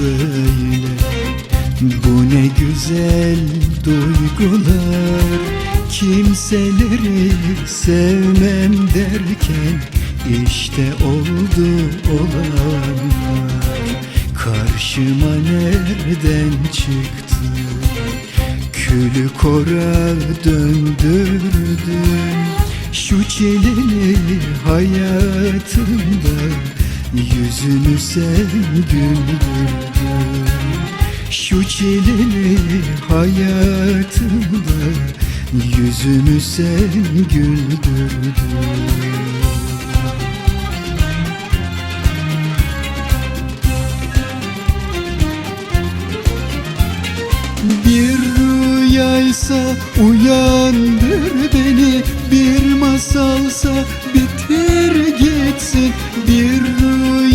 böyle. Bu ne güzel duygular. Kimseleri sevmem derken işte oldu olanlar. Karşıma nereden çıktı? Külü kora döndürdün Şu çileli hayatımda Yüzünü sen güldürdün Şu çileli hayatımda. Yüzümü sen güldürdün Bir rüyaysa uyandır beni Bir masalsa bitir gitsin Bir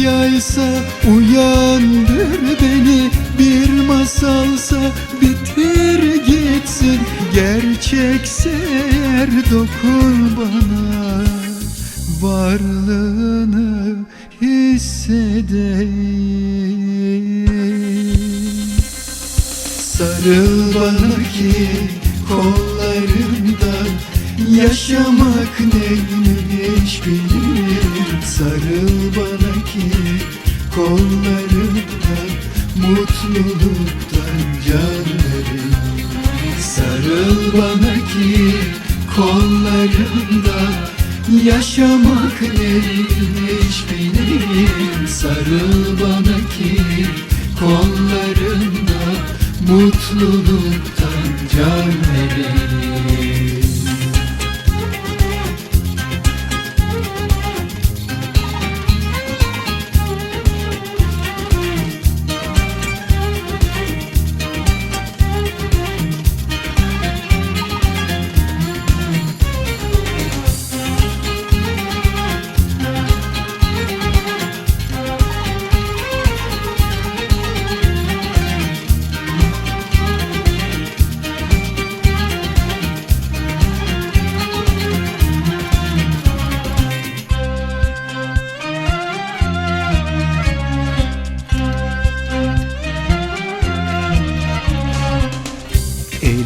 rüyaysa uyandır beni. Bir masalsa bitir gitsin. Gerçekse eğer dokun bana. Varlığını hissedeyim. Sarıl bana ki kollarımda Yaşamak neymiş bilir Sarıl bana ki kollarımda Mutluluktan can verir Sarıl bana ki kollarımda Yaşamak neymiş bilir Sarıl bana ki kollarımda Mutluluktan can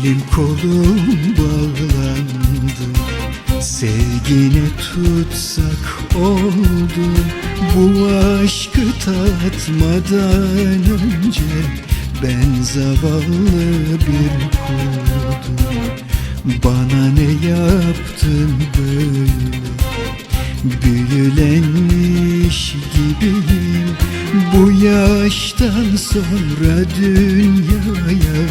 Elim kolum bağlandı. Sevgine tutsak oldu. Bu aşkı tatmadan önce Ben zavallı bir kuldum Bana ne yaptın böyle? Büyülenmiş gibiyim Bu yaştan sonra dünyaya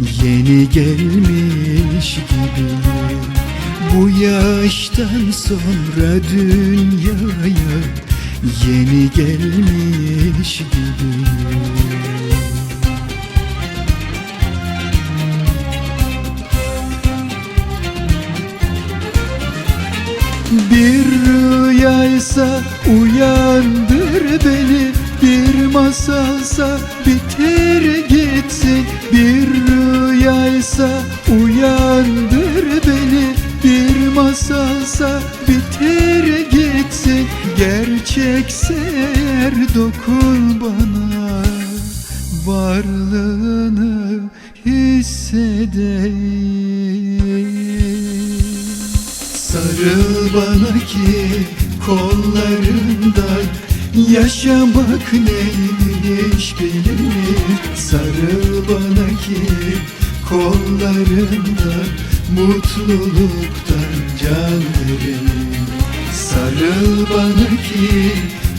Yeni gelmiş gibiyim Bu yaştan sonra dünyaya Yeni gelmiş gibiyim Bir rüyaysa uyandır beni Bir masalsa bitir gitsin Bir rüyaysa uyandır beni. Bir masalsa bitir gitsin Gerçekse eğer dokun bana. Varlığını hissedeyim. Sarıl bana ki kollarından Yaşamak neymiş bilir Sarıl bana ki kollarından Mutluluktan can verir Sarıl bana ki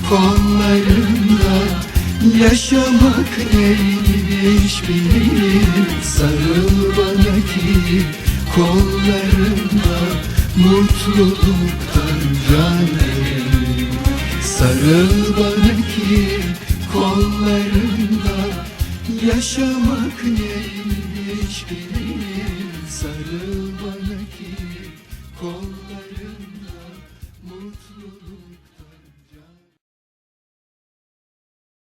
kollarından Yaşamak neymiş bilir Sarıl bana ki kollarından Mutluluktan can verir Sarıl bana ki kollarında Yaşamak neymiş bilin sarıl